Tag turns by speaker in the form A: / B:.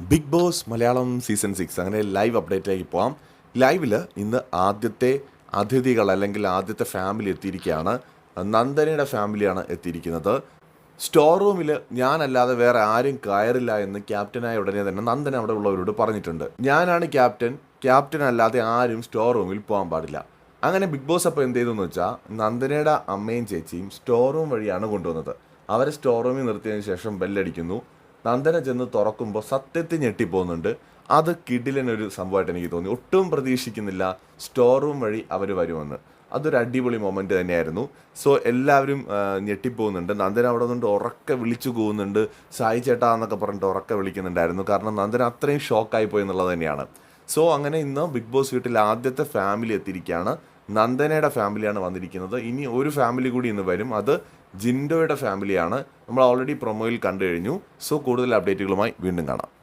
A: Bigg Boss Malayalam season six അങ്ങനെ live അപ്ഡേറ്റിലേക്ക് പോകാം ലൈവിൽ ഇന്ന് ആദ്യത്തെ അതിഥികൾ അല്ലെങ്കിൽ ആദ്യത്തെ ഫാമിലി എത്തിയിരിക്കുകയാണ്. നന്ദനയുടെ ഫാമിലിയാണ് എത്തിയിരിക്കുന്നത്. സ്റ്റോർ റൂമിൽ ഞാനല്ലാതെ വേറെ ആരും കയറില്ല എന്ന് ക്യാപ്റ്റനായ ഉടനെ തന്നെ നന്ദന അവിടെ ഉള്ളവരോട് പറഞ്ഞിട്ടുണ്ട്. ഞാനാണ് ക്യാപ്റ്റൻ ക്യാപ്റ്റൻ അല്ലാതെ ആരും സ്റ്റോർ റൂമിൽ പോകാൻ പാടില്ല. അങ്ങനെ ബിഗ് ബോസ് അപ്പോൾ എന്ത് ചെയ്തു എന്ന് വെച്ചാൽ നന്ദനയുടെ അമ്മയും ചേച്ചിയും സ്റ്റോർ റൂം വഴിയാണ് കൊണ്ടുവന്നത്. അവരെ സ്റ്റോർ റൂമിൽ നിർത്തിയതിന് ശേഷം ബെല്ലടിക്കുന്നു നന്ദന ചെന്ന് തുറക്കുമ്പോൾ സത്യത്തിൽ ഞെട്ടിപ്പോകുന്നുണ്ട്. അത് കിടിലനൊരു സംഭവമായിട്ട് എനിക്ക് തോന്നി. ഒട്ടും പ്രതീക്ഷിക്കുന്നില്ല സ്റ്റോർ റൂം വഴി അവർ വരുമെന്ന്. അതൊരു അടിപൊളി മൊമെന്റ് തന്നെയായിരുന്നു. സോ എല്ലാവരും ഞെട്ടിപ്പോകുന്നുണ്ട്. നന്ദന അവിടെ നിന്നുകൊണ്ട് ഉറക്കെ വിളിച്ചു പോകുന്നുണ്ട് സായി ചേട്ടാ എന്നൊക്കെ പറഞ്ഞിട്ട് ഉറക്കെ വിളിക്കുന്നുണ്ടായിരുന്നു. കാരണം നന്ദന അത്രയും ഷോക്കായി എന്നുള്ളത് തന്നെയാണ്. സോ അങ്ങനെ ഇന്ന് ബിഗ് ബോസ് വീട്ടിൽ ആദ്യത്തെ ഫാമിലി എത്തിയിരിക്കുകയാണ്. നന്ദനയുടെ ഫാമിലിയാണ് വന്നിരിക്കുന്നത്. ഇനി ഒരു ഫാമിലി കൂടി ഇന്ന് വരും. അത് ജിൻഡോയുടെ ഫാമിലിയാണ്. നമ്മൾ ഓൾറെഡി പ്രൊമോയിൽ കണ്ടു കഴിഞ്ഞു. സോ കൂടുതൽ അപ്ഡേറ്റുകളുമായി വീണ്ടും കാണാം.